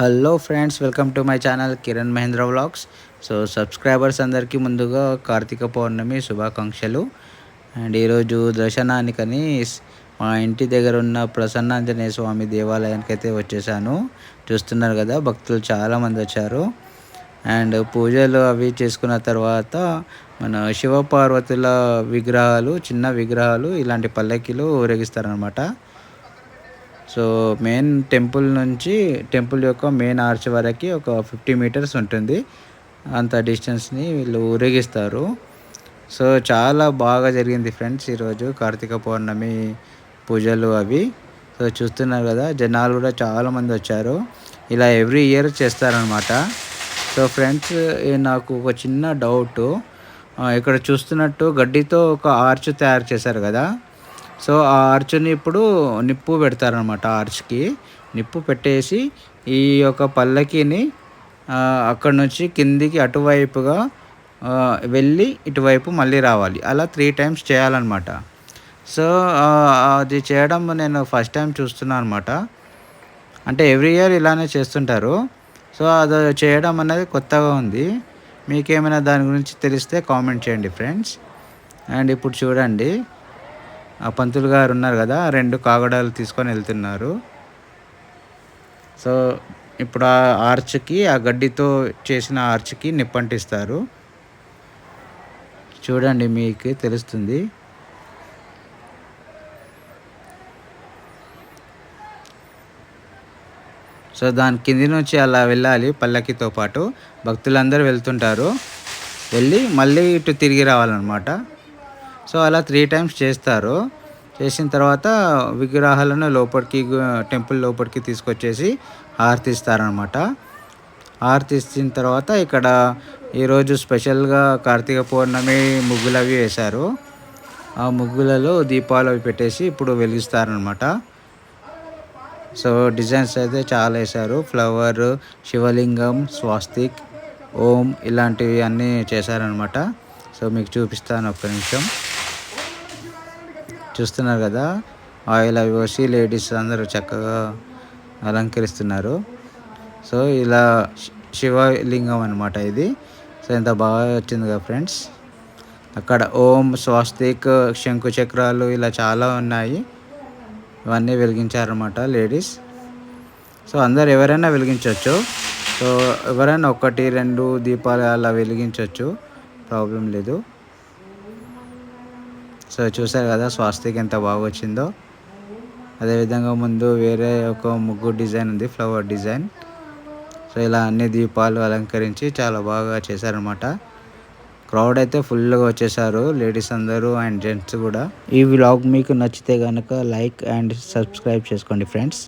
Hello friends welcome to my channel Kiran Mahendra vlogs so subscribers అందరికీ ముందుగా కార్తీక పౌర్ణమి శుభాకాంక్షలు. And ఈరోజు దర్శనానికని మా ఇంటి దగ్గర ఉన్న ప్రసన్నాంజనేయ స్వామి దేవాలయానికి అయితే వచ్చేసాను. చూస్తున్నారు కదా భక్తులు చాలామంది వచ్చారు. అండ్ పూజలు అవి చేసుకున్న తర్వాత మన శివపార్వతుల విగ్రహాలు చిన్న విగ్రహాలు ఇలాంటి పల్లకీలు ఊరేగిస్తారనమాట సో మెయిన్ టెంపుల్ నుంచి టెంపుల్ యొక్క మెయిన్ ఆర్చ్ వరకు ఒక ఫిఫ్టీ మీటర్స్ ఉంటుంది. అంత డిస్టెన్స్ని వీళ్ళు ఊరేగిస్తారు. సో చాలా బాగా జరిగింది ఫ్రెండ్స్ ఈరోజు కార్తీక పౌర్ణమి పూజలు అవి. సో చూస్తున్నారు కదా జనాలు కూడా చాలామంది వచ్చారు. ఇలా ఎవ్రీ ఇయర్ చేస్తారనమాట సో ఫ్రెండ్స్ నాకు ఒక చిన్న డౌట్. ఇక్కడ చూస్తున్నట్టు గడ్డితో ఒక ఆర్చ్ తయారు చేశారు కదా. సో ఆ ఆర్చ్ని ఇప్పుడు నిప్పు పెడతారనమాట ఆర్చ్కి నిప్పు పెట్టేసి ఈ యొక్క పల్లకిని అక్కడ నుంచి కిందికి అటువైపుగా వెళ్ళి ఇటువైపు మళ్ళీ రావాలి. అలా త్రీ టైమ్స్ చేయాలన్నమాట. సో అది చేయడం నేను ఫస్ట్ టైం చూస్తున్నాను అనమాట అంటే ఎవ్రీ ఇయర్ ఇలానే చేస్తుంటారు. సో అది చేయడం అనేది కొత్తగా ఉంది. మీకేమైనా దాని గురించి తెలిస్తే కామెంట్ చేయండి ఫ్రెండ్స్. అండ్ ఇప్పుడు చూడండి. ఆ పంతులు గారు ఉన్నారు కదా రెండు కాగడాలు తీసుకొని వెళ్తున్నారు. సో ఇప్పుడు ఆ ఆర్చ్కి ఆ గడ్డితో చేసిన ఆర్చ్కి నిప్పంటిస్తారు. చూడండి మీకు తెలుస్తుంది. సో దాని కింది నుంచి అలా వెళ్ళాలి పల్లకితో పాటు. భక్తులందరూ వెళ్తుంటారు. వెళ్ళి మళ్ళీ ఇటు తిరిగి రావాలన్నమాట. సో అలా త్రీ టైమ్స్ చేస్తారు. చేసిన తర్వాత విగ్రహాలను లోపలికి టెంపుల్ లోపలికి తీసుకొచ్చేసి హారతిస్తారనమాట హారతిచ్చిన తర్వాత ఇక్కడ ఈరోజు స్పెషల్గా కార్తీక పౌర్ణమి ముగ్గులు అవి వేశారు. ఆ ముగ్గులలో దీపాలు అవి పెట్టేసి ఇప్పుడు వెలిగిస్తారనమాట సో డిజైన్స్ అయితే చాలా వేశారు. ఫ్లవర్ శివలింగం స్వాస్తిక్ ఓం ఇలాంటివి అన్నీ చేశారనమాట సో మీకు చూపిస్తాను ఒక్క నిమిషం. చూస్తున్నారు కదా. ఆయిల్ అవి పోసి లేడీస్ అందరూ చక్కగా అలంకరిస్తున్నారు. సో ఇలా శివలింగం అనమాట ఇది. సో ఎంత బాగా వచ్చింది కదా ఫ్రెండ్స్. అక్కడ ఓం స్వాస్తిక్ శంకు చక్రాలు ఇలా చాలా ఉన్నాయి. ఇవన్నీ వెలిగించారన్నమాట లేడీస్. సో అందరు ఎవరైనా వెలిగించవచ్చు సో ఎవరైనా ఒకటి రెండు దీపాలు అలా వెలిగించవచ్చు ప్రాబ్లం లేదు. సో చూసారు కదా స్వాస్తిక్ ఎంత బాగా వచ్చిందో. అదేవిధంగా ముందు వేరే ఒక ముగ్గు డిజైన్ ఉంది ఫ్లవర్ డిజైన్. సో ఇలా అన్ని దీపాలు అలంకరించి చాలా బాగా చేశారనమాట క్రౌడ్ అయితే ఫుల్గా వచ్చేసారు లేడీస్ అందరూ అండ్ జెంట్స్ కూడా. ఈ వ్లాగ్ మీకు నచ్చితే కనుక లైక్ అండ్ సబ్స్క్రైబ్ చేసుకోండి ఫ్రెండ్స్.